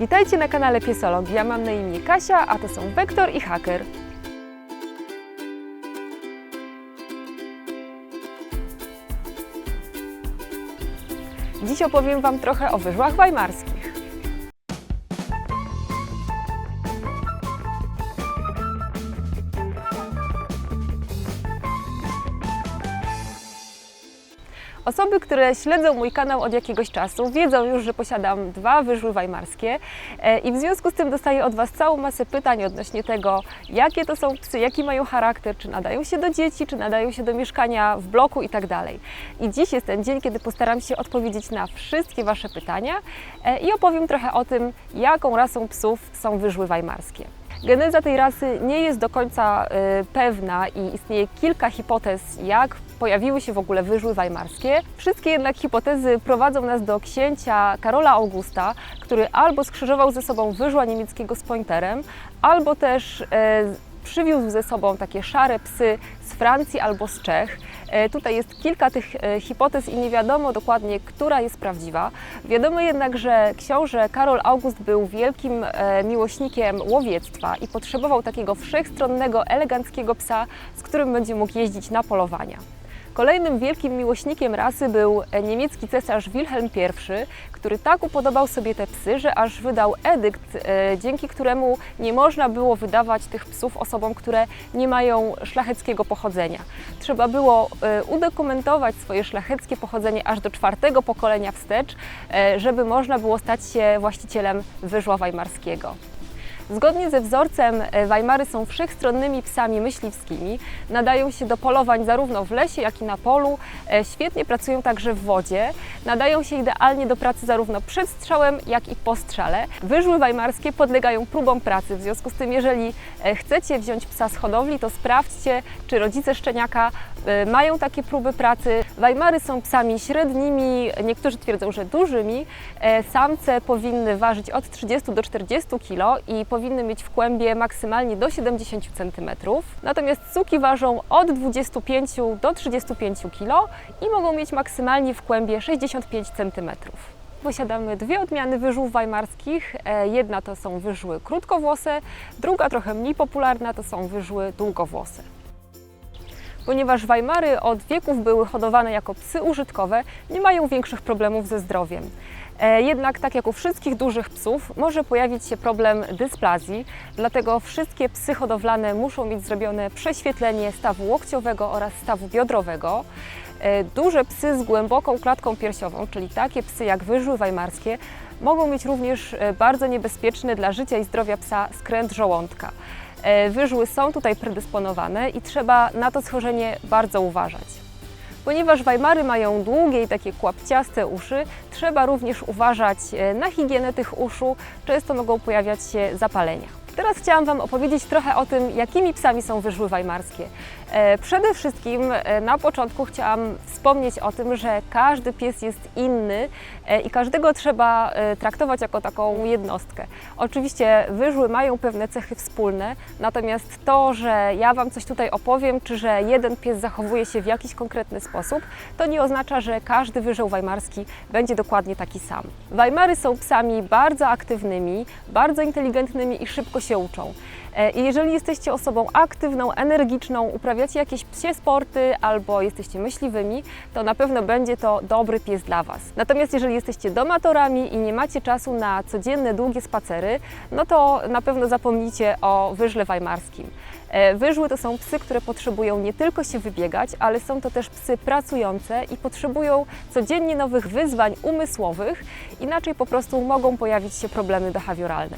Witajcie na kanale Piesologii. Ja mam na imię Kasia, a to są Wektor i Haker. Dziś opowiem Wam trochę o wyżłach weimarskich. Osoby, które śledzą mój kanał od jakiegoś czasu, wiedzą już, że posiadam dwa wyżły weimarskie e, i w związku z tym dostaję od Was całą masę pytań odnośnie tego, jakie to są psy, jaki mają charakter, czy nadają się do dzieci, czy nadają się do mieszkania w bloku i tak. I dziś jest ten dzień, kiedy postaram się odpowiedzieć na wszystkie Wasze pytania e, i opowiem trochę o tym, jaką rasą psów są wyżły weimarskie. Geneza tej rasy nie jest do końca y, pewna i istnieje kilka hipotez, jak pojawiły się w ogóle wyżły weimarskie. Wszystkie jednak hipotezy prowadzą nas do księcia Karola Augusta, który albo skrzyżował ze sobą wyżła niemieckiego z pointerem, albo też y, przywiózł ze sobą takie szare psy z Francji albo z Czech. E, Tutaj jest kilka tych e, hipotez i nie wiadomo dokładnie, która jest prawdziwa. Wiadomo jednak, że książę Karol August był wielkim e, miłośnikiem łowiectwa i potrzebował takiego wszechstronnego, eleganckiego psa, z którym będzie mógł jeździć na polowania. Kolejnym wielkim miłośnikiem rasy był niemiecki cesarz Wilhelm I, który tak upodobał sobie te psy, że aż wydał edykt, e, dzięki któremu nie można było wydawać tych psów osobom, które nie mają szlacheckiego pochodzenia. Trzeba było e, udokumentować swoje szlacheckie pochodzenie aż do czwartego pokolenia wstecz, e, żeby można było stać się właścicielem wyżła weimarskiego. Zgodnie ze wzorcem e, Weimary są wszechstronnymi psami myśliwskimi, nadają się do polowań zarówno w lesie, jak i na polu, e, świetnie pracują także w wodzie, nadają się idealnie do pracy zarówno przed strzałem, jak i po strzale. Wyżły weimarskie podlegają próbom pracy, w związku z tym jeżeli e, chcecie wziąć psa z hodowli, to sprawdźcie, czy rodzice szczeniaka mają takie próby pracy. Weimary są psami średnimi, niektórzy twierdzą, że dużymi. Samce powinny ważyć od 30 do 40 kg i powinny mieć w kłębie maksymalnie do 70 cm. Natomiast suki ważą od 25 do 35 kg i mogą mieć maksymalnie w kłębie 65 cm. Posiadamy dwie odmiany wyżłów weimarskich. E, Jedna to są wyżły krótkowłose, druga trochę mniej popularna to są wyżły długowłose. Ponieważ Weimary od wieków były hodowane jako psy użytkowe, nie mają większych problemów ze zdrowiem. E, Jednak, tak jak u wszystkich dużych psów, może pojawić się problem dysplazji, dlatego wszystkie psy hodowlane muszą mieć zrobione prześwietlenie stawu łokciowego oraz stawu biodrowego. E, Duże psy z głęboką klatką piersiową, czyli takie psy jak wyżły weimarskie, mogą mieć również e, bardzo niebezpieczny dla życia i zdrowia psa skręt żołądka. Wyżły są tutaj predysponowane i trzeba na to schorzenie bardzo uważać. Ponieważ Weimary mają długie i takie kłapciaste uszy, trzeba również uważać e, na higienę tych uszu. Często mogą pojawiać się zapalenia. Teraz chciałam Wam opowiedzieć trochę o tym, jakimi psami są wyżły weimarskie. E, Przede wszystkim e, na początku chciałam wspomnieć o tym, że każdy pies jest inny e, i każdego trzeba traktować jako taką jednostkę. Oczywiście wyżły mają pewne cechy wspólne, natomiast to, że ja Wam coś tutaj opowiem, czy że jeden pies zachowuje się w jakiś konkretny sposób, to nie oznacza, że każdy wyżeł weimarski będzie dokładnie taki sam. Weimary są psami bardzo aktywnymi, bardzo inteligentnymi i szybko się uczą. E, I jeżeli jesteście osobą aktywną, energiczną, uprawiacie jakieś psie sporty albo jesteście myśliwymi, to na pewno będzie to dobry pies dla Was. Natomiast jeżeli jesteście domatorami i nie macie czasu na codzienne długie spacery, no to na pewno zapomnijcie o wyżle weimarskim. E, Wyżły to są psy, które potrzebują nie tylko się wybiegać, ale są to też psy pracujące i potrzebują codziennie nowych wyzwań umysłowych, inaczej po prostu mogą pojawić się problemy behawioralne.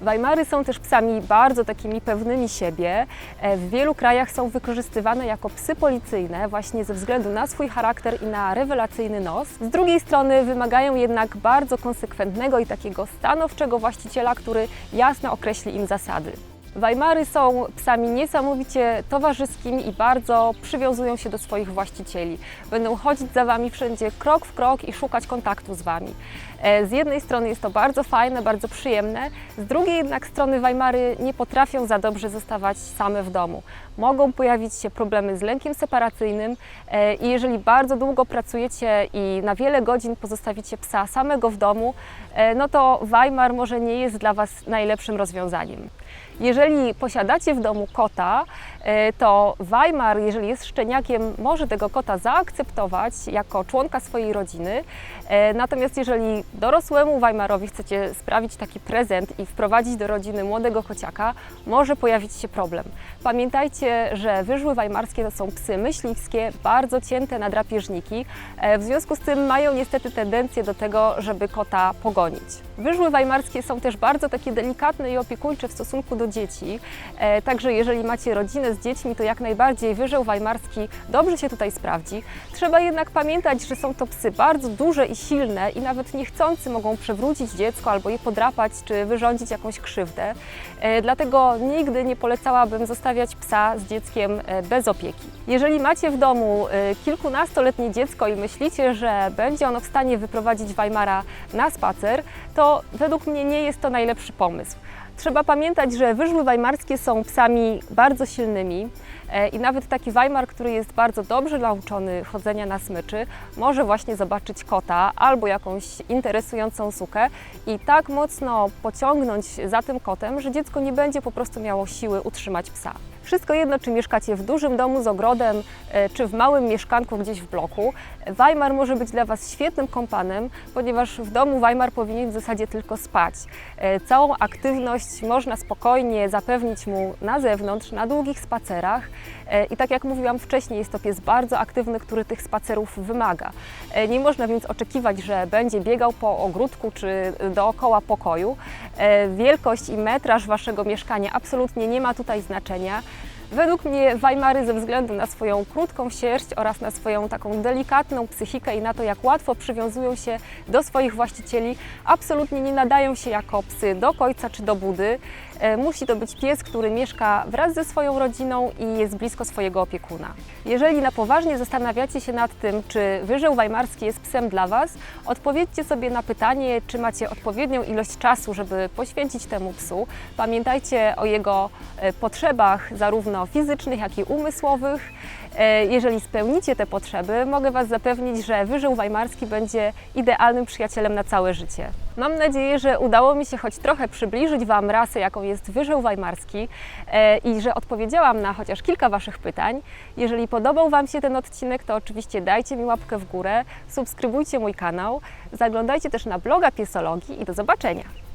Weimary są też psami bardzo takimi pewnymi siebie. E, W wielu krajach są wykorzystywane jako psy policyjne właśnie ze względu na swój charakter i na rewelacyjny nos. Z drugiej strony wymagają jednak bardzo konsekwentnego i takiego stanowczego właściciela, który jasno określi im zasady. Weimary są psami niesamowicie towarzyskimi i bardzo przywiązują się do swoich właścicieli. Będą chodzić za Wami wszędzie krok w krok i szukać kontaktu z Wami. E, Z jednej strony jest to bardzo fajne, bardzo przyjemne, z drugiej jednak strony Weimary nie potrafią za dobrze zostawać same w domu. mogą pojawić się problemy z lękiem separacyjnym e, i jeżeli bardzo długo pracujecie i na wiele godzin pozostawicie psa samego w domu, e, no to Weimar może nie jest dla Was najlepszym rozwiązaniem. Jeżeli posiadacie w domu kota, to Weimar, jeżeli jest szczeniakiem, może tego kota zaakceptować jako członka swojej rodziny. Natomiast jeżeli dorosłemu Weimarowi chcecie sprawić taki prezent i wprowadzić do rodziny młodego kociaka, może pojawić się problem. Pamiętajcie, że wyżły weimarskie to są psy myśliwskie, bardzo cięte na drapieżniki, e, w związku z tym mają niestety tendencję do tego, żeby kota pogonić. Wyżły weimarskie są też bardzo takie delikatne i opiekuńcze w stosunku do dzieci, e, także jeżeli macie rodzinę z dziećmi, to jak najbardziej wyżeł weimarski dobrze się tutaj sprawdzi. Trzeba jednak pamiętać, że są to psy bardzo duże i silne i nawet niechcący mogą przewrócić dziecko albo je podrapać czy wyrządzić jakąś krzywdę. E, Dlatego nigdy nie polecałabym zostawiać psa z dzieckiem e, bez opieki. Jeżeli macie w domu e, kilkunastoletnie dziecko i myślicie, że będzie ono w stanie wyprowadzić Weimara na spacer, to według mnie nie jest to najlepszy pomysł. Trzeba pamiętać, że wyżły weimarskie są psami bardzo silnymi e, i nawet taki Weimar, który jest bardzo dobrze nauczony chodzenia na smyczy, może właśnie zobaczyć kota albo jakąś interesującą sukę i tak mocno pociągnąć za tym kotem, że dziecko nie będzie po prostu miało siły utrzymać psa. Wszystko jedno, czy mieszkacie w dużym domu z ogrodem, e, czy w małym mieszkanku gdzieś w bloku, Weimar może być dla Was świetnym kompanem, ponieważ w domu Weimar powinien w zasadzie tylko spać. E, Całą aktywność można spokojnie zapewnić mu na zewnątrz, na długich spacerach. E, I tak jak mówiłam wcześniej, jest to pies bardzo aktywny, który tych spacerów wymaga. Nie można więc oczekiwać, że będzie biegał po ogródku czy dookoła pokoju. Wielkość i metraż Waszego mieszkania absolutnie nie ma tutaj znaczenia. Według mnie Weimary ze względu na swoją krótką sierść oraz na swoją taką delikatną psychikę i na to, jak łatwo przywiązują się do swoich właścicieli, absolutnie nie nadają się jako psy do końca czy do budy. E, Musi to być pies, który mieszka wraz ze swoją rodziną i jest blisko swojego opiekuna. Jeżeli na poważnie zastanawiacie się nad tym, czy wyżeł weimarski jest psem dla Was, odpowiedzcie sobie na pytanie, czy macie odpowiednią ilość czasu, żeby poświęcić temu psu. Pamiętajcie o jego e, potrzebach, zarówno fizycznych, jak i umysłowych. E, Jeżeli spełnicie te potrzeby, mogę Was zapewnić, że wyżył weimarski będzie idealnym przyjacielem na całe życie. Mam nadzieję, że udało mi się choć trochę przybliżyć Wam rasę, jaką jest wyżył weimarski e, i że odpowiedziałam na chociaż kilka Waszych pytań. Jeżeli podobał Wam się ten odcinek, to oczywiście dajcie mi łapkę w górę, subskrybujcie mój kanał, zaglądajcie też na bloga Piesologii i do zobaczenia.